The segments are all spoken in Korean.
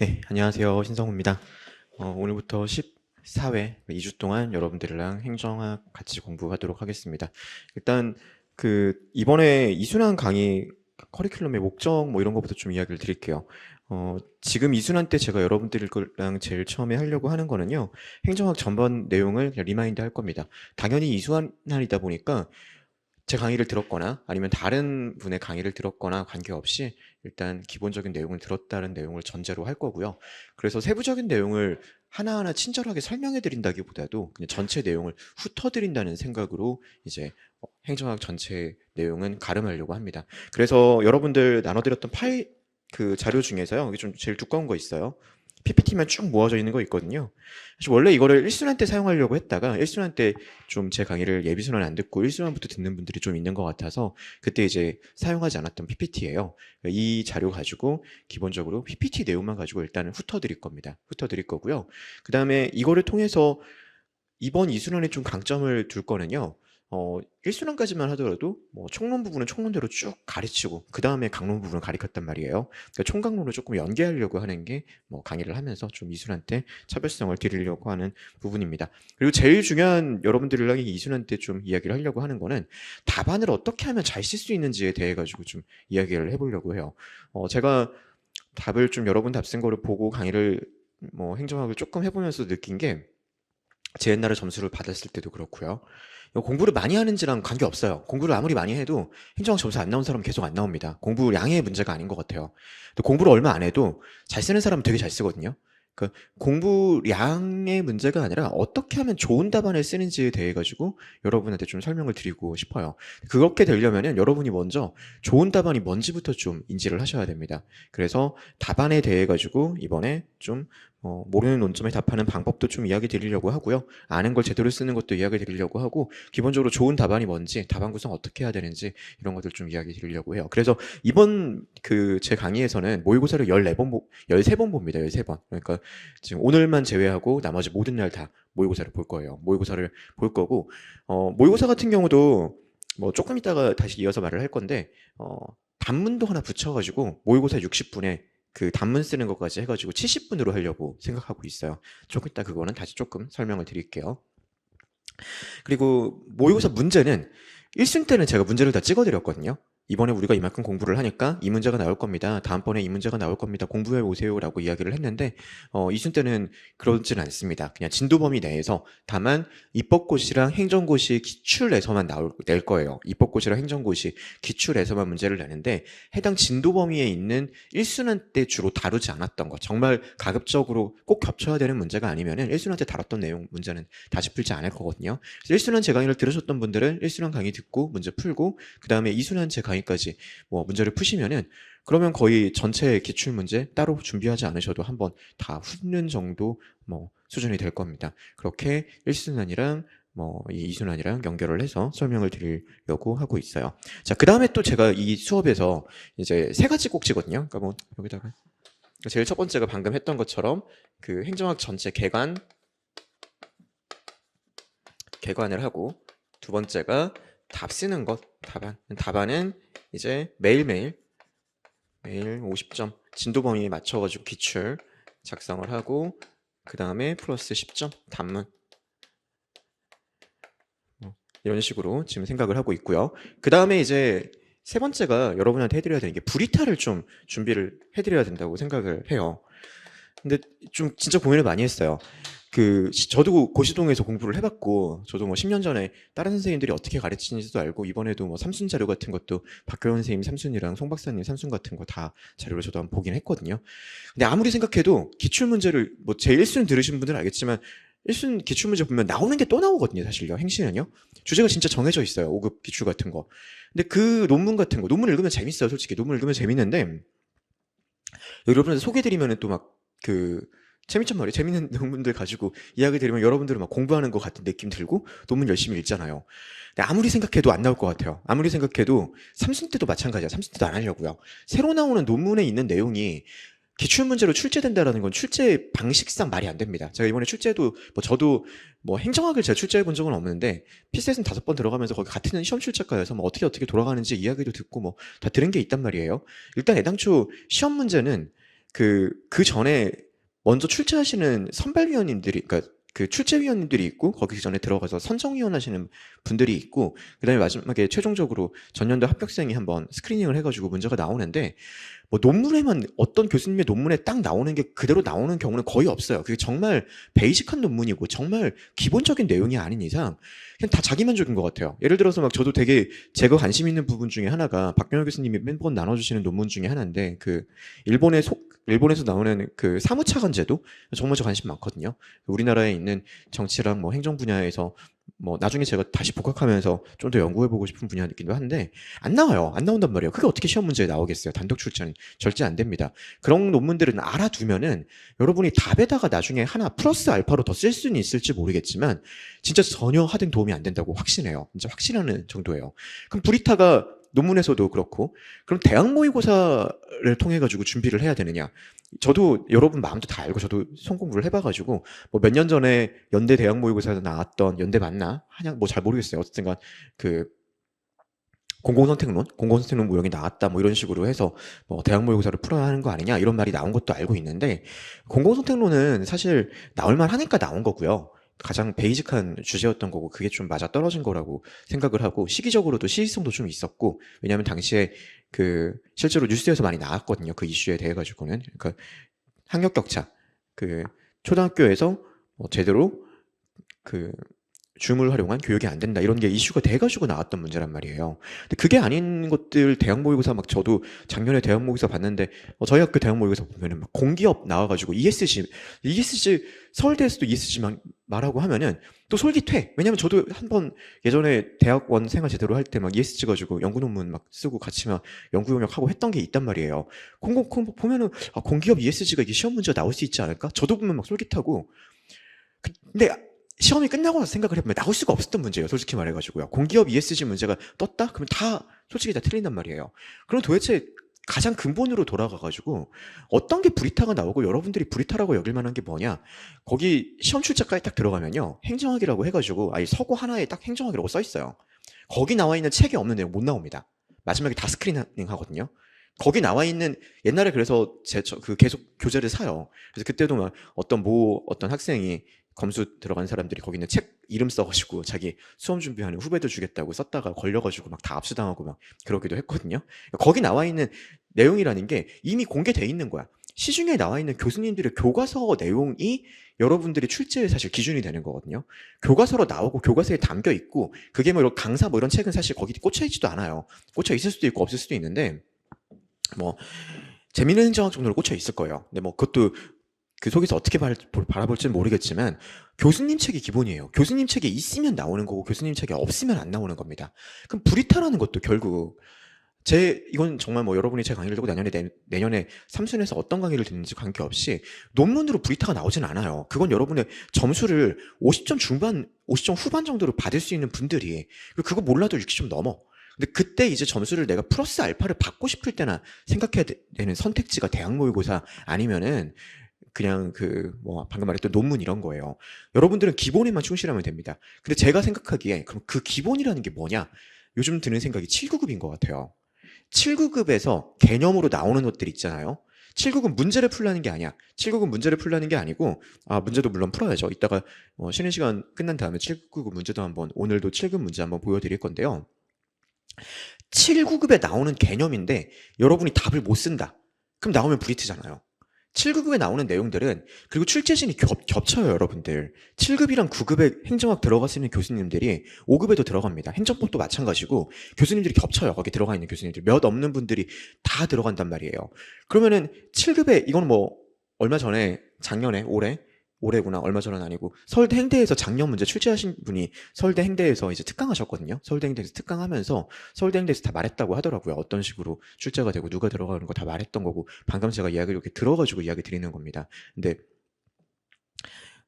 네, 안녕하세요. 신성우입니다. 어, 오늘부터 14회, 2주 동안 여러분들이랑 행정학 같이 공부하도록 하겠습니다. 일단, 그, 이번에 이순환 강의 커리큘럼의 목적 뭐 이런 것부터 좀 이야기를 드릴게요. 어, 지금 이순환 때 제가 여러분들이랑 제일 처음에 하려고 하는 거는요, 행정학 전반 내용을 리마인드 할 겁니다. 당연히 이순환이다 보니까 제 강의를 들었거나 아니면 다른 분의 강의를 들었거나 관계없이 일단 기본적인 내용을 들었다는 내용을 전제로 할 거고요. 그래서 세부적인 내용을 하나하나 친절하게 설명해 드린다기보다도 그냥 전체 내용을 훑어 드린다는 생각으로 이제 어, 행정학 전체 내용은 가름하려고 합니다. 그래서 여러분들 나눠드렸던 파일 그 자료 중에서요. 여기 좀 제일 두꺼운 거 있어요. PPT만 쭉 모아져 있는 거 있거든요. 사실 원래 이거를 1순환 때 사용하려고 했다가 1순환 때 좀 제 강의를 예비순환 안 듣고 1순환부터 듣는 분들이 좀 있는 것 같아서 그때 이제 사용하지 않았던 PPT예요. 이 자료 가지고 기본적으로 PPT 내용만 가지고 일단은 훑어 드릴 겁니다. 훑어 드릴 거고요. 그 다음에 이거를 통해서 이번 2순환에 좀 강점을 둘 거는요. 어, 1순환까지만 하더라도 뭐 총론 부분은 총론대로 쭉 가르치고 그 다음에 강론 부분을 가르쳤단 말이에요. 그러니까 총강론을 조금 연계하려고 하는 게 뭐 강의를 하면서 좀 2순환 때 차별성을 드리려고 하는 부분입니다. 그리고 제일 중요한 여러분들이랑 이 2순환 때좀 이야기를 하려고 하는 거는 답안을 어떻게 하면 잘 쓸 수 있는지에 대해 가지고 좀 이야기를 해보려고 해요. 어, 제가 답을 좀 여러분 답 쓴 거를 보고 강의를 뭐 행정학을 조금 해보면서 느낀 게 제 옛날에 점수를 받았을 때도 그렇고요. 공부를 많이 하는지랑 관계없어요. 공부를 아무리 많이 해도 행정학 점수 안 나온 사람은 계속 안 나옵니다. 공부량의 문제가 아닌 것 같아요. 또 공부를 얼마 안 해도 잘 쓰는 사람은 되게 잘 쓰거든요. 그 공부량의 문제가 아니라 어떻게 하면 좋은 답안을 쓰는지에 대해 가지고 여러분한테 좀 설명을 드리고 싶어요. 그렇게 되려면은 여러분이 먼저 좋은 답안이 뭔지부터 좀 인지를 하셔야 됩니다. 그래서 답안에 대해 가지고 이번에 좀 어, 모르는 논점에 답하는 방법도 좀 이야기 드리려고 하고요. 아는 걸 제대로 쓰는 것도 이야기 드리려고 하고 기본적으로 좋은 답안이 뭔지 답안 구성 어떻게 해야 되는지 이런 것들 좀 이야기 드리려고 해요. 그래서 이번 그 제 강의에서는 모의고사를 14번 보, 13번 봅니다. 13번. 그러니까 지금 오늘만 제외하고 나머지 모든 날 다 모의고사를 볼 거예요. 모의고사를 볼 거고 어, 모의고사 같은 경우도 뭐 조금 있다가 다시 이어서 말을 할 건데 어, 단문도 하나 붙여 가지고 모의고사 60분에 그 단문 쓰는 것까지 해가지고 70분으로 하려고 생각하고 있어요. 조금 이따 그거는 다시 조금 설명을 드릴게요. 그리고 모의고사 문제는 1승 때는 제가 문제를 다 찍어드렸거든요. 이번에 우리가 이만큼 공부를 하니까 이 문제가 나올 겁니다. 다음번에 이 문제가 나올 겁니다. 공부해 오세요라고 이야기를 했는데 어, 이순 때는 그러지는 않습니다. 그냥 진도 범위 내에서 다만 입법고시랑 행정고시 기출에서만 나올 낼 거예요. 입법고시랑 행정고시 기출에서만 문제를 내는데 해당 진도 범위에 있는 1순환 때 주로 다루지 않았던 것 정말 가급적으로 꼭 겹쳐야 되는 문제가 아니면은 1순환 때 다뤘던 내용 문제는 다시 풀지 않을 거거든요. 그래서 1순환 제 강의를 들으셨던 분들은 1순환 강의 듣고 문제 풀고 그 다음에 2순환 제 강의 강의까지 뭐 문제를 푸시면은 그러면 거의 전체 기출 문제 따로 준비하지 않으셔도 한번 다 훑는 정도 뭐 수준이 될 겁니다. 그렇게 1순환이랑 뭐, 이 2순환이랑 연결을 해서 설명을 드리려고 하고 있어요. 자, 그 다음에 또 제가 이 수업에서 이제 세 가지 꼭지거든요. 그러니까 뭐, 여기다가. 제일 첫 번째가 방금 했던 것처럼 그 행정학 전체 개관, 개관을 하고 두 번째가 답 쓰는 것, 답안. 답안은 이제 매일매일 매일 50점 진도 범위에 맞춰가지고 기출 작성을 하고 그 다음에 플러스 10점 단문 뭐 이런 식으로 지금 생각을 하고 있고요. 그 다음에 이제 세 번째가 여러분한테 해드려야 되는 게 브리타를 좀 준비를 해드려야 된다고 생각을 해요. 근데 좀 진짜 고민을 많이 했어요. 그 저도 고시동에서 공부를 해봤고 저도 뭐 10년 전에 다른 선생님들이 어떻게 가르치는지도 알고 이번에도 뭐 삼순 자료 같은 것도 박교원 선생님 삼순이랑 송 박사님 삼순 같은 거 다 자료를 저도 한번 보긴 했거든요. 근데 아무리 생각해도 기출 문제를 뭐 제 1순 들으신 분들은 알겠지만 1순 기출 문제 보면 나오는 게 또 나오거든요, 사실요. 행시는요. 주제가 진짜 정해져 있어요. 5급 기출 같은 거. 근데 그 논문 같은 거, 논문 읽으면 재밌어요, 솔직히. 논문 읽으면 재밌는데 여러분한테 소개드리면은 또 막그 재밌단 말이에요. 재밌는 논문들 가지고 이야기 들으면 여러분들은 막 공부하는 것 같은 느낌 들고 논문 열심히 읽잖아요. 근데 아무리 생각해도 안 나올 것 같아요. 아무리 생각해도 삼순 때도 마찬가지야. 삼순 때도 안 하려고요. 새로 나오는 논문에 있는 내용이 기출 문제로 출제된다라는 건 출제 방식상 말이 안 됩니다. 제가 이번에 출제도 뭐 저도 뭐 행정학을 제가 출제해 본 적은 없는데 피셋은 다섯 번 들어가면서 거기 같은 시험 출제과여서 뭐 어떻게 어떻게 돌아가는지 이야기도 듣고 뭐 다 들은 게 있단 말이에요. 일단 애당초 시험 문제는 그, 그 전에 먼저 출제하시는 선발위원님들이, 그러니까 그 출제위원님들이 있고, 거기 전에 들어가서 선정위원 하시는 분들이 있고, 그 다음에 마지막에 최종적으로 전년도 합격생이 한번 스크리닝을 해가지고 문제가 나오는데, 뭐 논문에만 어떤 교수님의 논문에 딱 나오는 게 그대로 나오는 경우는 거의 없어요. 그게 정말 베이직한 논문이고 정말 기본적인 내용이 아닌 이상 그냥 다 자기만족인 것 같아요. 예를 들어서 막 저도 되게 제가 관심 있는 부분 중에 하나가 박경혁 교수님이 매번 나눠주시는 논문 중에 하나인데 그 일본의 속 일본에서 나오는 그 사무차관 제도 정말 저 관심 많거든요. 우리나라에 있는 정치랑 뭐 행정 분야에서 뭐 나중에 제가 다시 복학하면서 좀 더 연구해보고 싶은 분야이기도 한데 안 나와요. 안 나온단 말이에요. 그게 어떻게 시험 문제에 나오겠어요. 단독 출제는 절대 안 됩니다. 그런 논문들은 알아두면은 여러분이 답에다가 나중에 하나 플러스 알파로 더 쓸 수는 있을지 모르겠지만 진짜 전혀 하등 도움이 안 된다고 확신해요. 진짜 확신하는 정도예요. 그럼 브리타가 논문에서도 그렇고 그럼 대학 모의고사를 통해 가지고 준비를 해야 되느냐? 저도 여러분 마음도 다 알고 저도 성공부를 해봐가지고 뭐 몇 년 전에 연대 대학 모의고사에서 나왔던 연대 맞나 한양 뭐 잘 모르겠어요. 어쨌든간 그 공공선택론, 공공선택론 모형이 나왔다 뭐 이런 식으로 해서 뭐 대학 모의고사를 풀어야 하는 거 아니냐 이런 말이 나온 것도 알고 있는데 공공선택론은 사실 나올 만 하니까 나온 거고요. 가장 베이직한 주제였던 거고 그게 좀 맞아 떨어진 거라고 생각을 하고 시기적으로도 시의성도 좀 있었고 왜냐하면 당시에 그 실제로 뉴스에서 많이 나왔거든요 그 이슈에 대해 가지고는. 그러니까 학력 격차 그 초등학교에서 뭐 제대로 그 줌을 활용한 교육이 안 된다 이런 게 이슈가 돼가지고 나왔던 문제란 말이에요. 근데 그게 아닌 것들 대학 모의고사 막 저도 작년에 대학 모의고사 봤는데 어, 저희 학교 대학 모의고사 보면은 막 공기업 나와가지고 ESG ESG 서울대에서도 ESG만 말하고 하면은 또 솔깃해. 왜냐면 저도 한 번 예전에 대학원 생활 제대로 할 때 막 ESG 가지고 연구 논문 막 쓰고 같이 막 연구 용역 하고 했던 게 있단 말이에요. 공공 공 보면은 아, 공기업 ESG가 이게 시험 문제가 나올 수 있지 않을까? 저도 보면 막 솔깃하고 그- 근데 시험이 끝나고 나서 생각을 해보면 나올 수가 없었던 문제예요. 솔직히 말해가지고요. 공기업 ESG 문제가 떴다? 그러면 다 솔직히 다 틀린단 말이에요. 그럼 도대체 가장 근본으로 돌아가가지고 어떤 게 브리타가 나오고 여러분들이 브리타라고 여길 만한 게 뭐냐? 거기 시험 출제까지 딱 들어가면요. 행정학이라고 해가지고 아예 서고 하나에 딱 행정학이라고 써 있어요. 거기 나와 있는 책에 없는 내용 못 나옵니다. 마지막에 다 스크리닝 하거든요. 거기 나와 있는 옛날에 그래서 제 그 계속 교재를 사요. 그래서 그때도 막 어떤 모 어떤 학생이 검수 들어간 사람들이 거기 있는 책 이름 써가지고 자기 수험 준비하는 후배들 주겠다고 썼다가 걸려가지고 막 다 압수당하고 막 그러기도 했거든요. 거기 나와 있는 내용이라는 게 이미 공개돼 있는 거야. 시중에 나와 있는 교수님들의 교과서 내용이 여러분들이 출제의 사실 기준이 되는 거거든요. 교과서로 나오고 교과서에 담겨 있고 그게 뭐 이런 강사 뭐 이런 책은 사실 거기 꽂혀 있지도 않아요. 꽂혀 있을 수도 있고 없을 수도 있는데 뭐 재미있는 행정학 정도로 꽂혀 있을 거예요. 근데 뭐 그것도 그 속에서 어떻게 바, 바라볼지는 모르겠지만 교수님 책이 기본이에요. 교수님 책에 있으면 나오는 거고 교수님 책에 없으면 안 나오는 겁니다. 그럼 브리타라는 것도 결국 제 이건 정말 뭐 여러분이 제 강의를 듣고 내년에 내, 내년에 삼순에서 어떤 강의를 듣는지 관계없이 논문으로 브리타가 나오진 않아요. 그건 여러분의 점수를 50점 중반, 50점 후반 정도로 받을 수 있는 분들이 그거 몰라도 60점 넘어. 근데 그때 이제 점수를 내가 플러스 알파를 받고 싶을 때나 생각해야 되- 되는 선택지가 대학 모의고사 아니면은 그냥 그 뭐 방금 말했던 논문 이런 거예요. 여러분들은 기본에만 충실하면 됩니다. 근데 제가 생각하기에 그럼 그 기본이라는 게 뭐냐? 요즘 드는 생각이 7구급인 것 같아요. 7구급에서 개념으로 나오는 것들 있잖아요. 7구급 문제를 풀라는 게 아니야. 7구급 문제를 풀라는 게 아니고 아 문제도 물론 풀어야죠. 이따가 어, 쉬는 시간 끝난 다음에 7구급 문제도 한번 오늘도 7급 문제 한번 보여드릴 건데요. 7구급에 나오는 개념인데 여러분이 답을 못 쓴다. 그럼 나오면 브리트잖아요. 7급에 나오는 내용들은 그리고 출제진이 겹, 겹쳐요 여러분들. 7급이랑 9급에 행정학 들어가시는 교수님들이 5급에도 들어갑니다. 행정법도 마찬가지고 교수님들이 겹쳐요. 거기 들어가 있는 교수님들. 몇 없는 분들이 다 들어간단 말이에요. 그러면은 7급에 이건 뭐 얼마 전에 작년에 올해 올해구나 얼마 전은 아니고 서울대 행대에서 작년 문제 출제하신 분이 서울대 행대에서 이제 특강하셨거든요 서울대 행대에서 특강하면서 서울대 행대에서 다 말했다고 하더라고요 어떤 식으로 출제가 되고 누가 들어가는 거 다 말했던 거고 방금 제가 이야기를 이렇게 들어가지고 이야기 드리는 겁니다 근데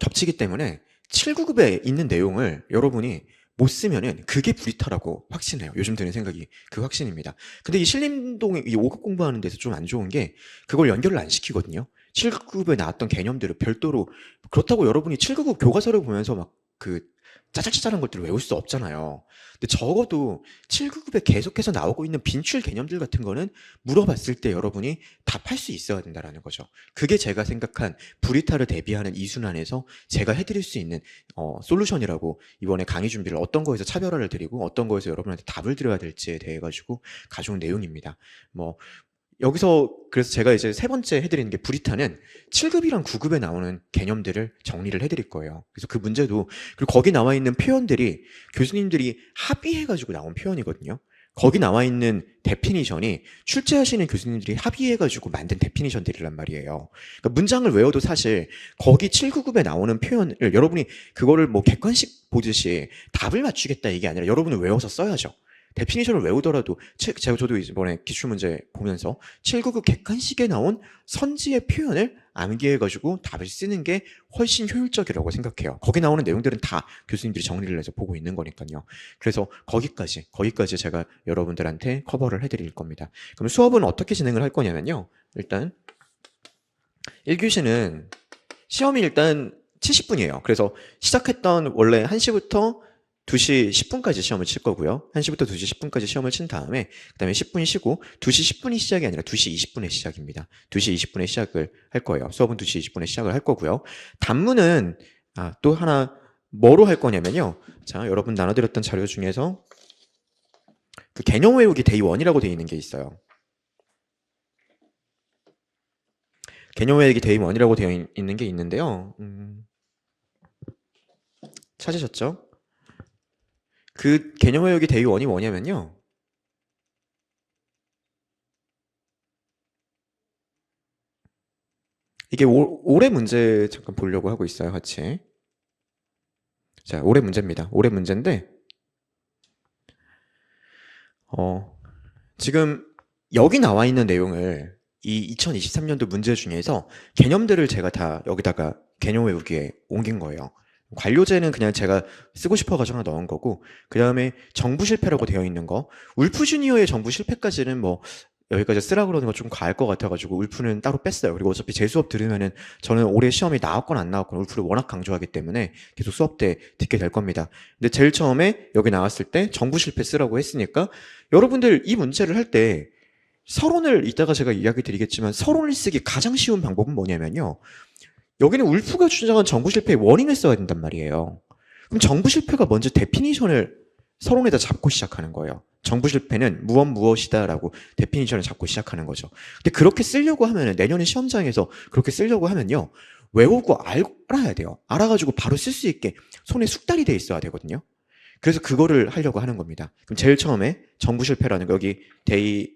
겹치기 때문에 7구급에 있는 내용을 여러분이 못 쓰면은 그게 브리타라고 확신해요. 요즘 드는 생각이 그 확신입니다. 근데 이 신림동 이 5급 공부하는 데서 좀 안 좋은 게 그걸 연결을 안 시키거든요. 7급에 나왔던 개념들을 별도로 그렇다고 여러분이 7급 교과서를 보면서 막 그 짜잘짜잘한 것들을 외울 수 없잖아요. 근데 적어도 7급에 계속해서 나오고 있는 빈출 개념들 같은 거는 물어봤을 때 여러분이 답할 수 있어야 된다라는 거죠. 그게 제가 생각한 브리타를 대비하는 이 순환에서 제가 해드릴 수 있는 어, 솔루션이라고 이번에 강의 준비를 어떤 거에서 차별화를 드리고 어떤 거에서 여러분한테 답을 드려야 될지에 대해 가지고 가져온 내용입니다. 뭐 여기서 그래서 제가 이제 세 번째 해드리는 게 브리타는 7급이랑 9급에 나오는 개념들을 정리를 해드릴 거예요. 그래서 그 문제도 그리고 거기 나와 있는 표현들이 교수님들이 합의해가지고 나온 표현이거든요. 거기 나와 있는 데피니션이 출제하시는 교수님들이 합의해가지고 만든 데피니션들이란 말이에요. 그러니까 문장을 외워도 사실 거기 7, 9급에 나오는 표현을 여러분이 그거를 뭐 객관식 보듯이 답을 맞추겠다 이게 아니라 여러분은 외워서 써야죠. 데피니션을 외우더라도 책- 제가 저도 이번에 기출 문제 보면서 799 객관식에 나온 선지의 표현을 암기해 가지고 답을 쓰는 게 훨씬 효율적이라고 생각해요. 거기 나오는 내용들은 다 교수님들이 정리를 해서 보고 있는 거니까요. 그래서 거기까지, 거기까지 제가 여러분들한테 커버를 해 드릴 겁니다. 그럼 수업은 어떻게 진행을 할 거냐면요. 일단 1교시는 시험이 일단 70분이에요. 그래서 시작했던 원래 1시부터 2시 10분까지 시험을 칠 거고요. 1시부터 2시 10분까지 시험을 친 다음에 그 다음에 10분 쉬고 2시 10분이 시작이 아니라 2시 20분에 시작입니다. 2시 20분에 시작을 할 거예요. 수업은 2시 20분에 시작을 할 거고요. 단문은 아, 또 하나 뭐로 할 거냐면요. 자, 여러분 나눠드렸던 자료 중에서 그 개념 외우기 데이 1이라고 되어 있는 게 있어요. 개념 외우기 데이 1이라고 되어 있- 있는 게 있는데요. 음, 찾으셨죠? 그 개념 데이 1이 뭐냐면요. 이게 올, 올해 문제 잠깐 보려고 하고 있어요, 같이. 자, 올해 문제입니다. 올해 문제인데, 어, 지금 여기 나와 있는 내용을 이 2023년도 문제 중에서 개념들을 제가 다 여기다가 개념 외우기에 옮긴 거예요. 관료제는 그냥 제가 쓰고 싶어가지고 하나 넣은 거고, 그 다음에 정부 실패라고 되어 있는 거, 울프 주니어의 정부 실패까지는 뭐, 여기까지 쓰라 그러는 거좀 과할 것 같아가지고, 울프는 따로 뺐어요. 그리고 어차피 제 수업 들으면은, 저는 올해 시험이 나왔건 안 나왔건 울프를 워낙 강조하기 때문에 계속 수업 때 듣게 될 겁니다. 근데 제일 처음에 여기 나왔을 때 정부 실패 쓰라고 했으니까, 여러분들 이 문제를 할 때, 서론을 이따가 제가 이야기 드리겠지만, 서론을 쓰기 가장 쉬운 방법은 뭐냐면요. 여기는 울프가 주장한 정부 실패의 원인을 써야 된단 말이에요. 그럼 정부 실패가 먼저 데피니션을 서론에다 잡고 시작하는 거예요. 정부 실패는 무엇 무엇이다라고 데피니션을 잡고 시작하는 거죠. 근데 그렇게 쓰려고 하면은 내년에 시험장에서 그렇게 쓰려고 하면요. 외우고 알아야 돼요. 알아가지고 바로 쓸 수 있게 손에 숙달이 돼 있어야 되거든요. 그래서 그거를 하려고 하는 겁니다. 그럼 제일 처음에 정부 실패라는 거 여기 데이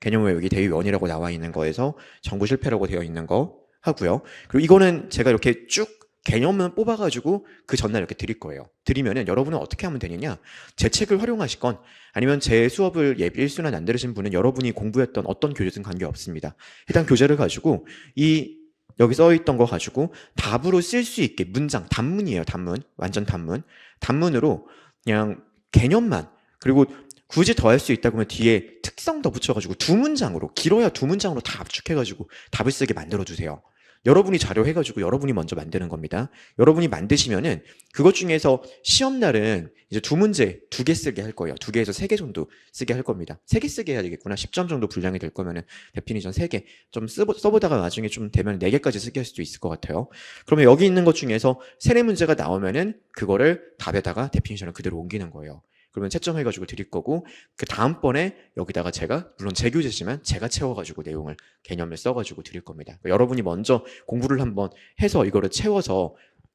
개념 외우기 데이 원이라고 나와 있는 거에서 정부 실패라고 되어 있는 거 하고요. 그리고 이거는 제가 이렇게 쭉 개념만 뽑아가지고 그 전날 이렇게 드릴 거예요. 드리면은 여러분은 어떻게 하면 되느냐? 제 책을 활용하시건 아니면 제 수업을 예비 1순환 안 들으신 분은 여러분이 공부했던 어떤 교재든 관계없습니다. 해당 교재를 가지고 이 여기 써 있던 거 가지고 답으로 쓸 수 있게 문장, 단문이에요, 단문. 완전 단문. 단문으로 그냥 개념만 그리고 굳이 더 할 수 있다 그러면 뒤에 특성 더 붙여가지고 두 문장으로 길어야 두 문장으로 다 압축해가지고 답을 쓰게 만들어 주세요. 여러분이 자료 해가지고 여러분이 먼저 만드는 겁니다. 여러분이 만드시면은 그것 중에서 시험 날은 이제 두 문제 두 개 쓰게 할 거예요. 두 개에서 세 개 정도 쓰게 할 겁니다. 세 개 쓰게 해야 되겠구나. 10점 정도 분량이 될 거면은 데피니션 세 개. 좀 써보, 써보다가 나중에 좀 되면 네 개까지 쓰게 할 수도 있을 것 같아요. 그러면 여기 있는 것 중에서 세네 문제가 나오면은 그거를 답에다가 데피니션을 그대로 옮기는 거예요. 그러면 채점해가지고 드릴 거고 그 다음번에 여기다가 제가 물론 제 교재지만 제가 채워가지고 내용을 개념을 써가지고 드릴 겁니다. 그러니까 여러분이 먼저 공부를 한번 해서 이거를 채워서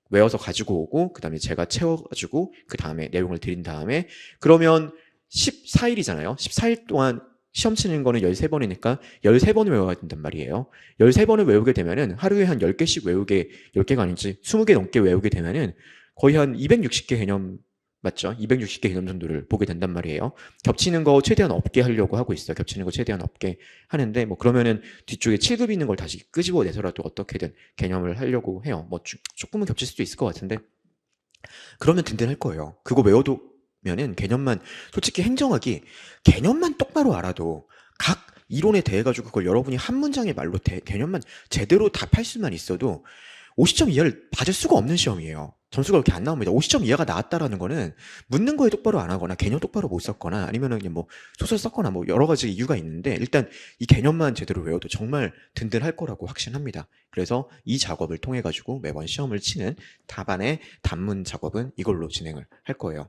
외워서 가지고 오고 그 다음에 제가 채워가지고 그 다음에 내용을 드린 다음에 그러면 14일이잖아요. 14일 동안 시험 치는 거는 13번이니까 13번을 외워야 된단 말이에요. 13번을 외우게 되면은 하루에 한 10개씩 외우게, 10개가 아니지 20개 넘게 외우게 되면은 거의 한 260개 개념 맞죠? 260개 개념 정도를 보게 된단 말이에요. 겹치는 거 최대한 없게 하려고 하고 있어요. 겹치는 거 최대한 없게 하는데 뭐 그러면은 뒤쪽에 7급 있는 걸 다시 끄집어내서라도 어떻게든 개념을 하려고 해요. 뭐 주- 조금은 겹칠 수도 있을 것 같은데 그러면 든든할 거예요. 그거 외워두면은 개념만 솔직히 행정학이 개념만 똑바로 알아도 각 이론에 대해 가지고 그걸 여러분이 한 문장의 말로 대- 개념만 제대로 답할 수만 있어도 50점 이하를 받을 수가 없는 시험이에요. 점수가 그렇게 안 나옵니다. 50점 이하가 나왔다라는 거는 묻는 거에 똑바로 안 하거나 개념 똑바로 못 썼거나 아니면은 뭐 소설 썼거나 뭐 여러 가지 이유가 있는데 일단 이 개념만 제대로 외워도 정말 든든할 거라고 확신합니다. 그래서 이 작업을 통해 가지고 매번 시험을 치는 답안의 단문 작업은 이걸로 진행을 할 거예요.